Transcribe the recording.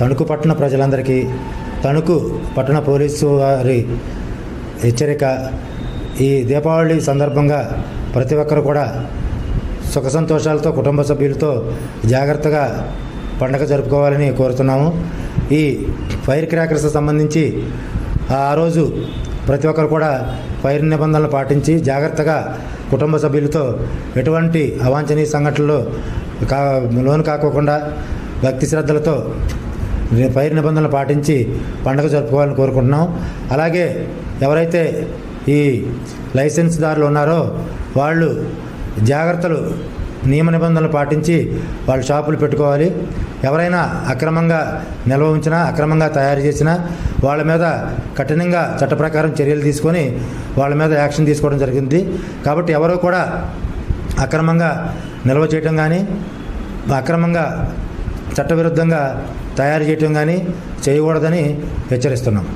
తణుకు పట్టణ ప్రజలందరికీ తణుకు పట్టణ పోలీసు వారి హెచ్చరిక. ఈ దీపావళి సందర్భంగా ప్రతి ఒక్కరు కూడా సుఖ సంతోషాలతో కుటుంబ సభ్యులతో జాగ్రత్తగా పండగ జరుపుకోవాలని కోరుతున్నాము. ఈ ఫైర్ క్రాకర్స్ సంబంధించి ఆ రోజు ప్రతి ఒక్కరు కూడా ఫైర్ నిబంధనలు పాటించి జాగ్రత్తగా కుటుంబ సభ్యులతో ఎటువంటి అవాంఛనీయ సంఘటనలు కా లోను కాకోకుండా భక్తి శ్రద్ధలతో ఫైర్ నిబంధనలు పాటించి పండుగ జరుపుకోవాలని కోరుకుంటున్నాం. అలాగే ఎవరైతే ఈ లైసెన్స్దారులు ఉన్నారో వాళ్ళు జాగ్రత్తలు నియమ నిబంధనలు పాటించి వాళ్ళు షాపులు పెట్టుకోవాలి. ఎవరైనా అక్రమంగా నిల్వ ఉంచినా అక్రమంగా తయారు చేసినా వాళ్ళ మీద కఠినంగా చట్ట ప్రకారం చర్యలు తీసుకొని వాళ్ళ మీద యాక్షన్ తీసుకోవడం జరిగింది. కాబట్టి ఎవరు కూడా అక్రమంగా నిల్వ చేయటం కానీ అక్రమంగా చట్టవిరుద్ధంగా తయారు చేయటం కానీ చేయకూడదని హెచ్చరిస్తున్నాం.